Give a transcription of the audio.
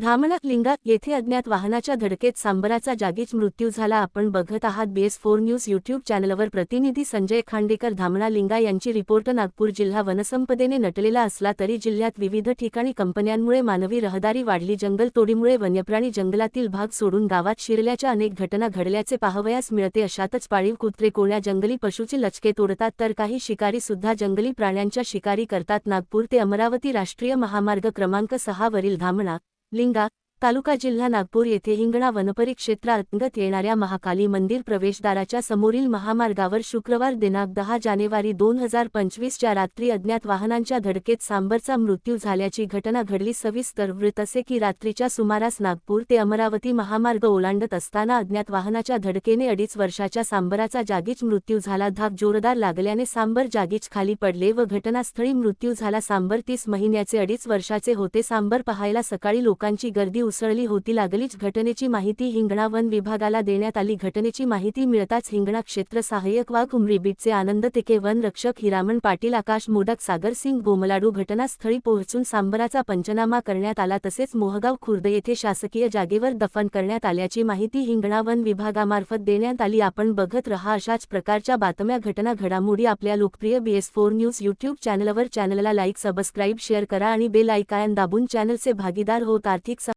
धामणा लिंगात येथे अज्ञात वाहनाच्या धडकेत सांबराचा जागीच मृत्यू झाला. आपण बघत आहात बेस फोर न्यूज यूट्यूब चॅनलवर प्रतिनिधी संजय खांडेकर धामणा लिंगा यांची रिपोर्ट नागपूर जिल्हा वनसंपदेने नटलेला असला तरी जिल्ह्यात विविध ठिकाणी कंपन्यांमुळे मानवी रहदारी वाढली. जंगलतोडीमुळे वन्यप्राणी जंगलातील भाग सोडून गावात शिरल्याच्या अनेक घटना घडल्याचे पाहावयास मिळते. अशातच पाळीव कुत्रे कोण्या जंगली पशूचे लचके तोडतात तर काही शिकारी सुद्धा जंगली प्राण्यांच्या शिकारी करतात. नागपूर ते अमरावती राष्ट्रीय महामार्ग क्रमांक सहा वरील धामणा लिंगा तालुका जिल्हा नागपूर येथे हिंगणा वनपरिक्षेत्रा अंतर्गत येणाऱ्या महाकाली मंदिर प्रवेशद्वाराच्या समोरील महामार्गावर शुक्रवार दिनांक दहा जानेवारी दोन हजार पंचवीसच्या रात्री अज्ञात वाहनांच्या धडकेत सांबरचा मृत्यू झाल्याची घटना घडली. सविस्तर वृत्त असे की रात्रीच्या सुमारास नागपूर ते अमरावती महामार्ग ओलांडत असताना अज्ञात वाहनाच्या धडकेने अडीच वर्षाच्या सांबराचा जागीच मृत्यू झाला. धाक जोरदार लागल्याने सांबर जागीच खाली पडले व घटनास्थळी मृत्यू झाला. सांबर तीस महिन्याचे अडीच वर्षाचे होते. सांबर पाहायला सकाळी लोकांची गर्दी उसळली होती. लागलीच घटनेची माहिती हिंगणा वन विभागाला देण्यात आली. घटनेची माहिती मिळताच हिंगणा क्षेत्र सहाय्यक वाघ उमरी बीटचे आनंद तिके वन रक्षक हिरामण पाटील आकाश मोडक सागर सिंग बोमलाडू घटनास्थळी पोहोचून सांबराचा पंचनामा करण्यात आला. तसेच मोहगाव खुर्द येथे शासकीय जागेवर दफन करण्यात आल्याची माहिती हिंगणा वन विभागामार्फत देण्यात आली. आपण बघत रहा अशाच प्रकारच्या बातम्या घटना घडामोडी आपल्या लोकप्रिय बीएस फोर न्यूज यूट्यूब चॅनलवर. चॅनलला लाईक सबस्क्राईब शेअर करा आणि बेल आयकायन दाबून चॅनलचे भागीदार होत. आर्थिक